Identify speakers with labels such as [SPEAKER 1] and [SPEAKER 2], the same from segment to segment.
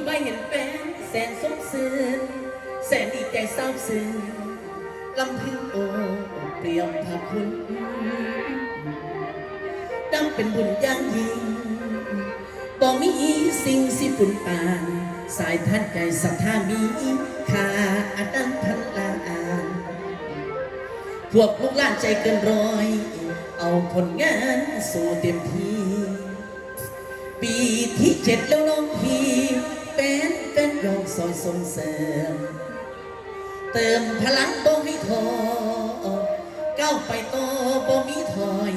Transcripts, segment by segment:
[SPEAKER 1] อ้ยไม่เห็นแฟนแสนสมซื่นแสนดีใจเศร้าซึ้งลำพึงโอ้เปรียมพระคุณดังเป็นบุญย่างยิ่งบ่มีสิ่งสิปุ่นปาน สายท่านใจศรัทธามีค่าอันนั้นพันลานพวกลูกหลานใจเกินร้อย เอาผลงานสู่เต็มที่ ปีที่เจ็ดแล้ว ซอยส่งเสริมเติมพลังบ่ให้ทอก้าวไปต่อบ่มีถอย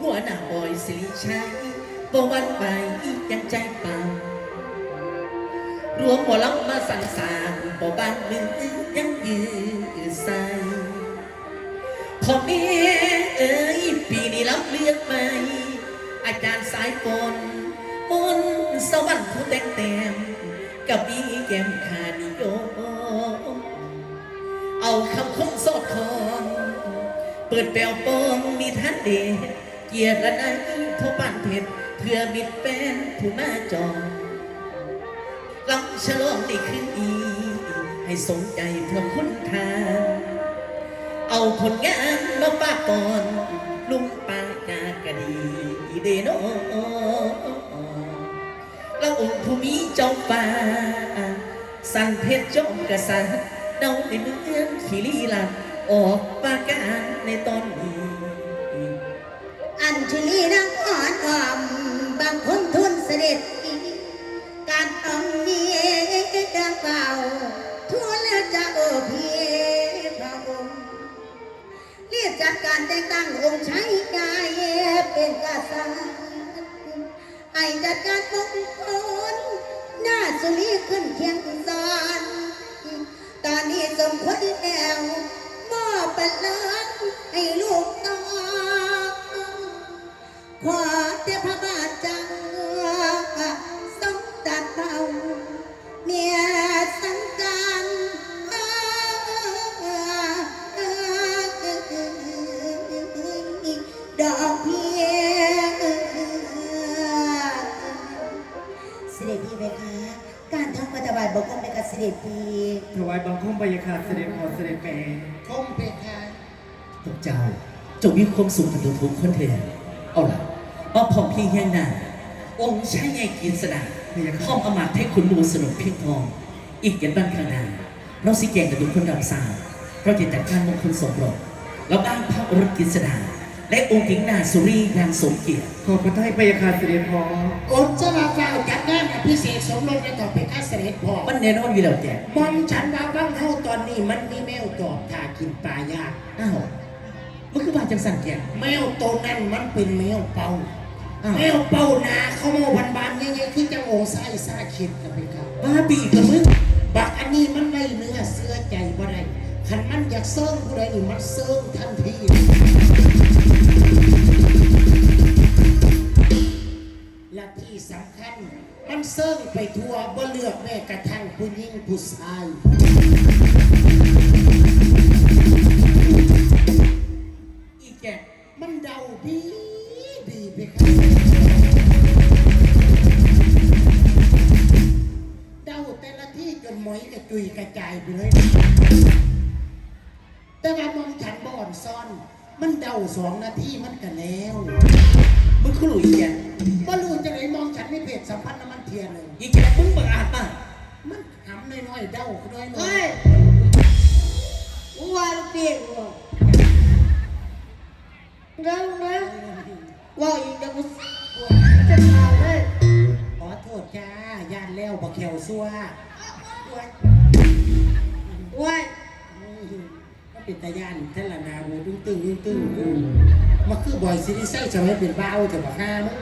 [SPEAKER 1] หัวหน้าบอยสิริชัยบ่หวันไปยังใจเปล่ารวมหมอลำมาสั่งสางบ่บางมือยังยืดใส่พ่อแม่เอ้ยปีนี้รับเลือกไหมอาจารย์สายฝนมนสวรรค์ผู้แต่งแต้ม กับมีแก้มขานิยมเอาคำคมสอดคองเปิดแปลวปองมีท่านเดชเกียรติและนายทบ้านเพชรเพื่อมิตรเป็นผู้มาจองลำฉลองในคืนนี้ให้สมใจเพื่อคุณทานเอาผลงานมาฝาก่อนลุงป้าจากะดีเดโน แล้องค์ผู้มีเจ้าป่า สันเพชรจอมกษัตริย์เดาในเมืองขีรีลันออกปราการในตอนนี้
[SPEAKER 2] อัญชลีนางอ่อนอ่อมบางคนทุนเสด็จ การต้องมีดังเบาทั่วแล้วจะโอเพีพระองค์เรียกจัดการแต่งตั้งองค์ใชายกายเป็นกษัตริย์ให้จัดการปกครอง เคียงสอนตอนนี้สมควรแล้วมอบเป็นล้านให้ลูก เสด็จพ่
[SPEAKER 3] อเสด็จแม่
[SPEAKER 2] คมเพคะ
[SPEAKER 1] พวกเจ้าจงมีความสุขกันทุกๆคนเถิดเอาล่ะมาพร้อมเพียงแห่งหน้าองค์ชายใหญ่กินสดาข้อมอมาตย์ให้คุณดูสนุกเพียงพออีกอย่างบ้านข้างหน้าเราสิแกงกับทุกคนรับทราบเราจะจัดการมงคลสมรสแล้วบ้านพระอรกินสดา และองค์หญิงนาสุรีนางสมเกียรติ
[SPEAKER 3] ขอพระทัยพยาคาเสด็จพ่อ
[SPEAKER 4] องค์เจ้ามาเฝ้าจัดงานอภิเษกสมรสในต่อเพคะเสด็จพ่อ
[SPEAKER 1] มันแน่นอนอยู่แล้วแก
[SPEAKER 4] มอมฉันว่าบ้างเฮาตอนนี้มันมีแมวตอบถ่ากินปลายาก
[SPEAKER 1] อ้าวมันคือว่าจังสันแก
[SPEAKER 4] แมวตัวนั้นมันเป็นแมวเป่า
[SPEAKER 1] อ้าว
[SPEAKER 4] แมวเป่านาเขามาวันบานๆง่ายๆคือจังโอไส้ซาคิดนะเพคะ
[SPEAKER 1] บ้าปีอีกแล้วมึง
[SPEAKER 4] บักอันนี้มันไม่เนื้อเสื้อใจบ่ได้ ขันมันอยากเซิร์งผู้ใดนี่มันเซิร์งทันทีและที่สำคัญ มันเซิร์งไปทั่วบ่เลือกแม้กระทั่งผู้หญิงผู้ชาย
[SPEAKER 1] อีแก
[SPEAKER 4] มันเดาดีดีไปครับเดาแต่ละที่จนหมอยกระจุยกระจายไปเลย แต่ว่ามองฉันบ่อ่อนซ่อน มันเดาสองนาทีมันกันแล้ว
[SPEAKER 1] มึงคือหลุยอีแก
[SPEAKER 4] บ่รู้จะไหนมองฉันไม่เพจสัมพันธ์น้ำมันเทียนเลย
[SPEAKER 1] อีแกมึงบังอาจมาก
[SPEAKER 4] มันหำน้อยๆเดาน้อยๆ
[SPEAKER 2] เฮ้ยว่าลูกเปียกว่ะเร็วเร็วว่าอีกจะกูจะทำเลย
[SPEAKER 4] ขอโทษจ้าย่านแล้วบ่แขวซัว
[SPEAKER 2] ว่า
[SPEAKER 4] ก็ เป็นตาย่านท่านละนาโหตึ้งตึ้งตึ้งตึ้งตึ้งมาคือบอยซิริไซจะไม่เป็นบ้าจะบอกห้ามึง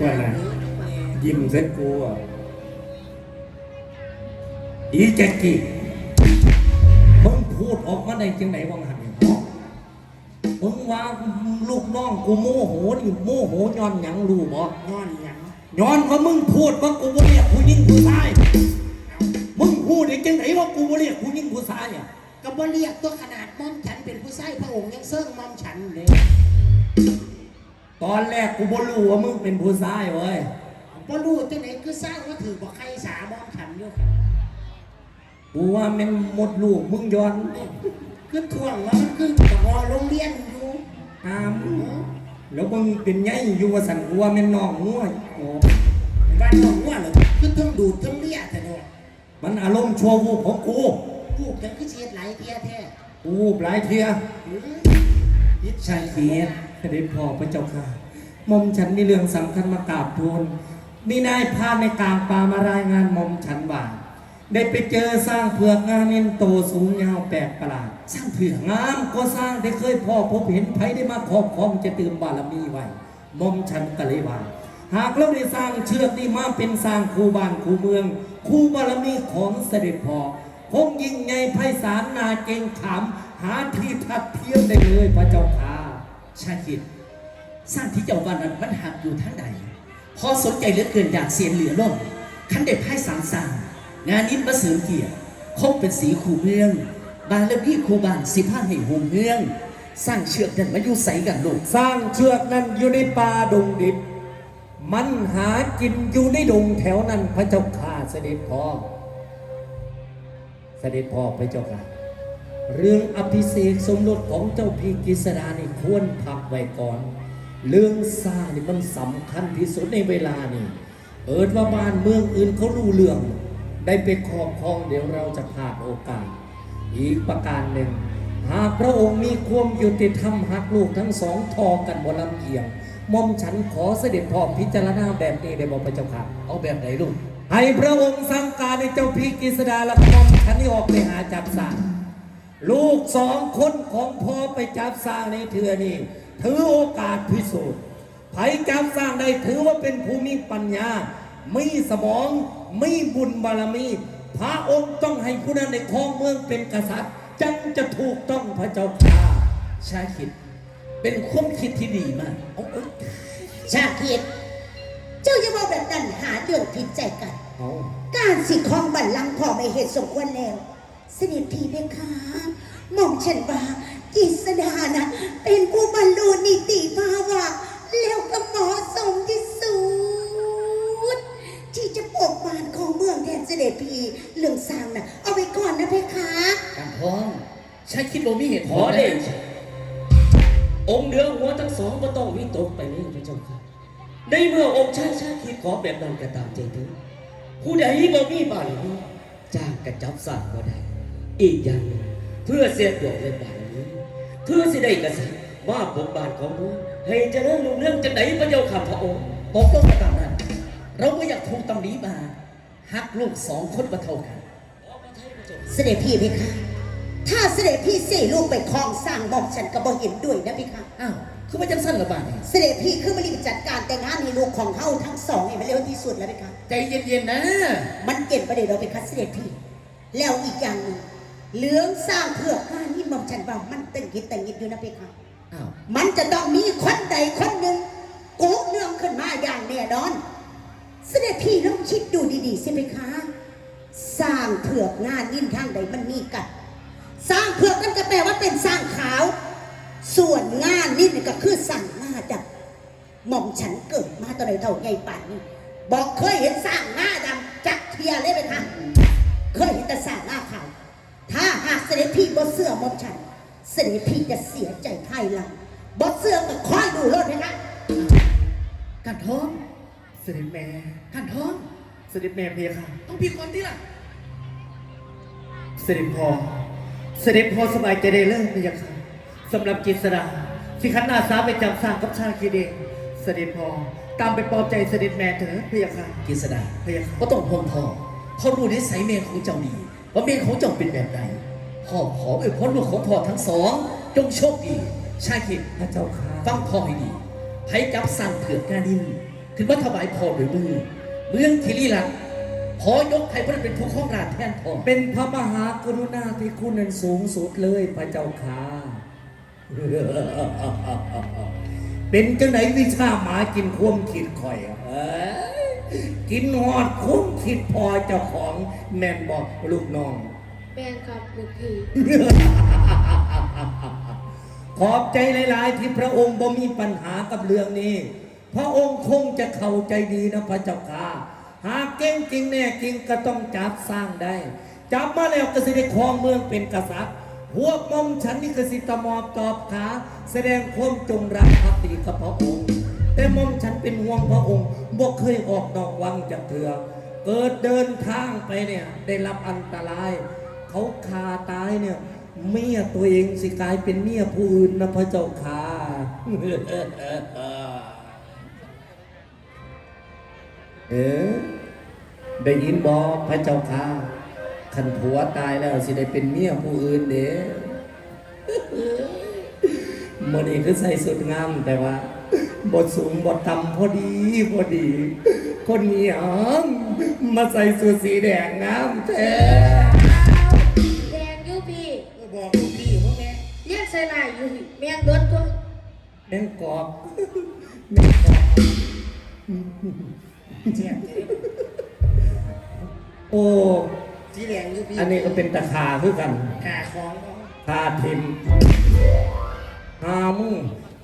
[SPEAKER 3] ว่าไงยิ้มเซ็ตกูอะอีแจ็กกี้มึงพูดออกมาได้จังไหนบ้างหันมึงว่าลูกน้องกูโมโหนี่โมโหย้อนหยังรู้บ่
[SPEAKER 4] ย้อนหยัง
[SPEAKER 3] ย้อนว่ามึงพูดว่ากูบ่เรียกผู้หญิงผู้ชายมึงพูดได้จังไหนว่ากูบ่เรียกผู้หญิงผู้ชายอะ
[SPEAKER 4] ก็บ่เรียกตัวขนาดมอมฉันเป็นผู้ชายพระองค์ยังเซิ่งมอมฉันเลย
[SPEAKER 3] ตอนแรกกูบ่รู้ว่ามึงเป็นผู้ชายเว้ย
[SPEAKER 4] บ่รู้จังไหนคือสร้างว่าถือบ่ใครสาบอมฉันอยู่
[SPEAKER 3] กูว่าแมันหมดลูกมึงย้อน
[SPEAKER 4] คือท่วงว่ามันคือตะวอโรงเรียนอยู่
[SPEAKER 3] หามแล้วมึงเป็นไงอยู่ว่าสันกูว่าแม่นน้องงัวโอ้
[SPEAKER 4] บ้านน้องว่าเหรอคือต้องดูดต้องเลียแต่เนาะ
[SPEAKER 3] มันอารมณ์ชั่ววูบของกู
[SPEAKER 4] พูดกันคือเสียดหลายเทียแท้
[SPEAKER 3] กูวูบหลายเทีย
[SPEAKER 4] อืม
[SPEAKER 1] ยิดชายเขียน
[SPEAKER 3] เสด็จพ่อพระเจ้าค่ะหมอมฉันมีเรื่องสำคัญมากราบทูลมีนายพรานในกลางป่ามารายงานหมอมฉันว่าได้ไปเจอสร้างเผือกงามเอ็นโตสูงยาวแปลกประหลาด
[SPEAKER 1] สร้างเผือก
[SPEAKER 3] งามก็สร้างได้เคยพ่อพบเห็นไผได้มาครอบครองจะตื่มบารมีไว้หมอมฉันกะเลยว่าหากเราได้สร้างเชือกนี้มาเป็นสร้างคูบ้านคูเมือง คูบารมีของเสด็จพ่อ คงยิ่งใหญ่ไพศาลนาเก่งขามหาที่ทัดเทียมได้เลยพระเจ้าค่ะ
[SPEAKER 1] ชาคิดสร้างที่เจ้าบ้านนั้นมันหักอยู่ทางใดพอสนใจเหลือเกินอยากเสียนเหลือล่มขันเด็ดไพ่สามสร้างงานนี้มาเสริมเกียรติคงเป็นสีคู่เมือง บานและพี่คูบานสิผ้าให้หงเมือง สร้างเชือกนั้นมาอยู่ใสกันลูก
[SPEAKER 3] สร้างเชือกนั้นอยู่ในป่าดงดิบ มันหากินอยู่ในดงแถวนั้นพระเจ้าข่าเสด็จพ่อ เสด็จพ่อพระเจ้าค่ะ เรื่องอภิเษกสมรสของเจ้าพี่กฤษดานี่ควรพักไว้ก่อน เรื่องซ่านี่มันสำคัญที่สุดในเวลานี่เอิดว่าบ้านเมืองอื่นเขารู้เรื่อง ได้ไปครอบครองเดี๋ยวเราจะพลาดโอกาส อีกประการหนึ่ง หากพระองค์มีความยุติธรรมหักลูกทั้งสองทอกันบนลำเกียงหมอมฉันขอเสด็จพ่อพิจารณาแบบนี้ได้บอกพระเจ้าค่ะ
[SPEAKER 1] เอาแบบไหนลูก
[SPEAKER 3] ให้พระองค์สั่งการให้เจ้าพี่กฤษดาละกระหม่อมฉันนี่ออกไปหาจับสร้างลูกสองคนของพ่อไปจับสร้างในเถือนี่ถือโอกาสพิสูจน์ไผจับสร้างได้ถือว่าเป็นภูมิปัญญา มีสมอง มีบุญบารมี พระองค์ต้องให้ผู้นั้นในครองเมืองเป็นกษัตริย์ จังจะถูกต้องพระเจ้าค่ะ
[SPEAKER 1] ชาคิด เป็นความคิดที่ดีมาก
[SPEAKER 2] ชาคิด เจ้าอย่าบอกแบบนั้นหาเรื่องผิดใจกัน
[SPEAKER 3] เอา
[SPEAKER 2] การสิครองบัลลังก์พอไม่เหตุสมควรแล้ว เสด็จพี่เพคะหม่อมฉันว่ากิษดานะ เป็นผู้บรรลุนิติภาวะ แล้วก็เหมาะสมที่สุด ที่จะปกบานของเมืองแทนเสด็จพี่เรื่องสร้างนะเอาไปก่อนนะเพคะ
[SPEAKER 1] การพ้องชาคิดว่ามีเหตุ
[SPEAKER 5] ข
[SPEAKER 1] ผ
[SPEAKER 5] อ
[SPEAKER 1] ล
[SPEAKER 5] เด
[SPEAKER 1] นะ
[SPEAKER 5] ชะองค์เหนือหัวทั้งสองก็ต้องวิตกไปนี่พระเจ้าค่ะ ในเมื่อองค์ชายชาคิดขอแบบนั้นก็ตามใจถึงผู้ใดบ่มีบารมีจ้างกระจับสร้างก็ได้อีกอย่างหนึ่งเพื่อเสียดอกในบารมีเพื่อสิได้กษัตริย์ว่าบทบาทของมึงให้เจริญรุ่งเรื่องจังไหนพระเจ้าค่ะพระองค์
[SPEAKER 1] ตกลงมาตามนั้น เราไม่อยากถูกตำหนิมาหักลูกสองคนมาเท่ากัน
[SPEAKER 2] เสด็จพี่เพคะ ถ้าเสด็จพี่เสลูกไปคลองสร้างบอกฉันก็บอกเห็นด้วยนะเพคะ
[SPEAKER 1] อ้าว คือว่าจังสั้นละบาดนี่
[SPEAKER 2] เสด็จพี่คือมารีบจัดการแต่งงานให้ลูกของเฮาทั้งสองให้มันเร็วที่สุดแล้วเพคะ
[SPEAKER 1] ใจเย็นๆนะ
[SPEAKER 2] มันเก็บประเดี๋ยวเราไปคัดเสด็จพี่ แล้วอีกอย่างหนึ่งเหลืองสร้างเผือกข้านี่หมอมฉันว่ามันตึงกิดตึงกิดอยู่นะเพคะ
[SPEAKER 1] อ้าว
[SPEAKER 2] มันจะต้องมีคนใดคนหนึ่งโกงเรื่องขึ้นมาอย่างแน่นอน เสด็จพี่ลองคิดดูดีๆสิเพคะสร้างเผือกงานยิ่นทางใดมันมีกัน สร้างเผือกนั่นก็แปลว่าเป็นสร้างขาว ส่วนงานนี่ก็คือสั่งหน้าดำหม่อมฉันเกิดมาตอนไหนเท่าไงป่านนี้บอกเคยเห็นสร้างหน้าดำจักเทียเลยไหมคะเคยเห็นแต่สร้างหน้าขาวถ้าหากเสด็จพี่บดเสื้อหม่อมฉัน เสด็จพี่จะเสียใจภายหลังบดเสื้อก็คอยดูรถนะคะ
[SPEAKER 1] การท้อง
[SPEAKER 3] เสด็จแม่
[SPEAKER 1] การท้อง
[SPEAKER 3] เสด็จแม่เพียค่ะ
[SPEAKER 1] ต้องพี่ก่อนที่ล่ะ
[SPEAKER 3] เสด็จพ่อเสด็จพ่อสบายใจได้เลิกเพียค่ะ สำหรับกิษดาสิขันหน้าสาไปจับสร้างกับชาคีเดงเสด็จพ่อตามไปปลอบใจเสด็จแม่เถอะเพียค่ะ
[SPEAKER 1] กิษดา
[SPEAKER 3] เพียค่ะ
[SPEAKER 1] ก็ต้องห่วงพ่อพ่อรู้นิสัยเมียของเจ้าดีว่าเมียของเจ้าเป็นแบบใดพ่อขออวยพรลูกของพ่อทั้งสองจงโชคดีชาคิด
[SPEAKER 3] พระเจ้าค่ะ
[SPEAKER 1] ฟังพ่อให้ดีไผจับสั่งเผือกงานินถึงว่าถวายพ่อโดยมือเมืองคิริลันขอยกให้พระเป็นผู้ข้องราชแทนพ่อ
[SPEAKER 3] เป็นพระมหากรุณาธิคุณนั้นสูงสุดเลยพระเจ้าค่ะ เป็นจังไหนวิชาหมากินควมขีดข่อยอะเอ้ยกินหอดควมขีดพอเจ้าของแม่นบอกลูกน้อง
[SPEAKER 6] แม่นครับลูกพี่
[SPEAKER 3] คขอบใจหลาย ๆ ที่พระองค์บ่มีปัญหากับเรื่องนี้ พระองค์คงจะเข้าใจดีนะพระเจ้าค่ะหากเก่งจริงแน่จริงก็ต้องจับสร้างได้ จับมาแล้วก็สิได้ครองเมืองเป็นกษัตริย์ พวกมอมฉันนี่ก็สิตมอบตอบขาแสดงความจงรักภักดีกับพระองค์ แต่มอมฉันเป็นห่วงพระองค์บ่เคยออกนอกวังจากเถื่อเกิดเดินทางไปเนี่ยได้รับอันตราย เขาคาตายเนี่ยเมียตัวเองสิกลายเป็นเมียผู้อื่นนะพระเจ้าค่ะเออได้ยินบอพระเจ้าค่ะ ขันผัวตายแล้วสิได้เป็นเมียผู้อื่นเด้โมอนี้คือใส่สุดงามแต่ว่าบทสูงบทต่ำพอดีพอดี คนเหนียมมาใส่สูทสีแดงงามแท้
[SPEAKER 2] แดงอยูพี่
[SPEAKER 4] ก็บอกลูกพี่ว่าแม่
[SPEAKER 2] เลี้ยงใส่ลายอยู่พี่แมงโดนตัว
[SPEAKER 3] แม่งกอบแม่งกอบ
[SPEAKER 4] เจียบเลย
[SPEAKER 3] โอ้
[SPEAKER 4] สีแดงอยู่พี่
[SPEAKER 3] อันนี้ก็เป็นตะขาคือกัน
[SPEAKER 4] ขาของเขา
[SPEAKER 3] คาทิมหามึง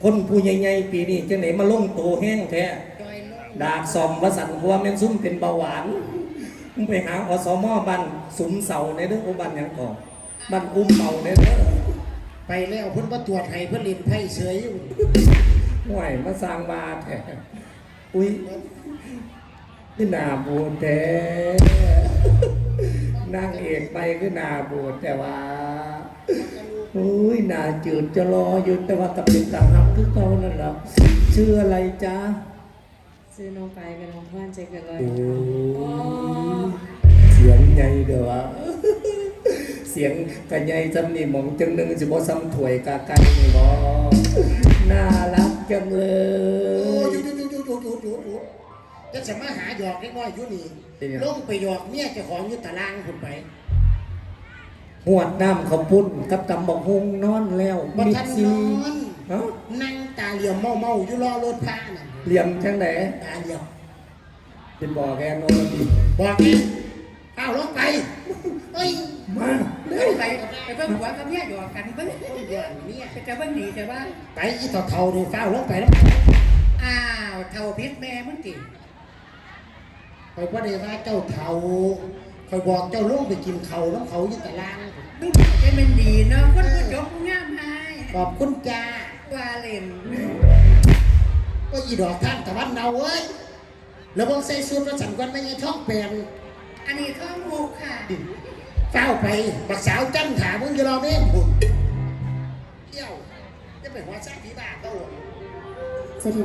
[SPEAKER 3] คนผู้ใหญ่ๆปีนี้จังไหนมาลงโตแห้งแท้
[SPEAKER 4] จอยลง
[SPEAKER 3] ดากซอมวสันหัวแม่นซุ่มเป็นเบาหวานมึงไปหาอสมบันสุมเสาในเรื่องอุบันหยังก่อนบันอุ้มเบาในเรื่อง
[SPEAKER 4] ไปแล้วเพิ่นมาตรวจให้เพิ่นเล่นไพ่เฉยอยู่
[SPEAKER 3] ห่วยมาสร้างบาแท้อุ้ยนี่นาบูดแท้ นางเอกไปคือนาบูดแต่ว่าอุ้ยหนาจืดจะรออยู่แต่ว่ากับเป็นตาหักคือเก่านั่นแหละชื่ออะไรจ๊ะ
[SPEAKER 6] ซื้อน้องไปกับน้องพ่านใจเกันเลย
[SPEAKER 3] โอ้ยเสียงใหญ่เด้อวะเสียงกันใหญ่จำนี่หมองจังหนึงสิบ่ซ้ำถวยกาไก่นี่บ่น่ารักจังเล
[SPEAKER 4] โอ้
[SPEAKER 3] ย
[SPEAKER 4] ก็จะมาหาหยอกเล็กน้อยอยู่นี่
[SPEAKER 3] เป็ไล
[SPEAKER 4] งไปหยอกเมียจะาของยู่ตารางคุณไป
[SPEAKER 3] หวดน้ำเขาปุ้นกับตำบักฮุงนอนแล้ว
[SPEAKER 4] บ่ทันนอนนั่งตาเหลี่ยมเมาเมาอยู่รอรถพาน่ะ
[SPEAKER 3] เหลี่ยมทางไหน
[SPEAKER 4] ตาเหลี่ยม
[SPEAKER 3] เป็นบ่อแกงโนนดี
[SPEAKER 4] บอกแม่อ้าวลงไปเอ้ย
[SPEAKER 3] มา
[SPEAKER 6] เรื่ยไปไปเบิ่งหัวกับเมียหยอกกันเบิ่ง
[SPEAKER 4] หยอกเนี่ย
[SPEAKER 6] จะเบิ่งหนีจะว่า
[SPEAKER 4] ไปอีต่อเท่าๆนี่ฟ้าวลงไปแล้ว
[SPEAKER 6] อ้าวเท่าพิษแม่มึงจิ
[SPEAKER 4] คอยว่าได้ว่าเจ้าเท่าคอยบอกเจ้าลงไปกินเขาวแล้วเขาอยู่ตาราง
[SPEAKER 6] มึงจะเป็นดีเนาะคนผู้จบผู้งามหาย
[SPEAKER 4] ขอบคุณจ้า
[SPEAKER 6] ว่าเล่น
[SPEAKER 4] ก็อีดอกท่านตะวันเนาเว้ยแล้วบงใส่สูทแล้วฉันกันไม่ใช่ท้องแปลน
[SPEAKER 6] อันนี้ท้องมุกค่ะ
[SPEAKER 4] เฝ้าวไปบักสาวจันถามึงจะรอเม่นบุญเที่ยวจะไปหัวแซ่ผีบ้าเต้า
[SPEAKER 2] สถิต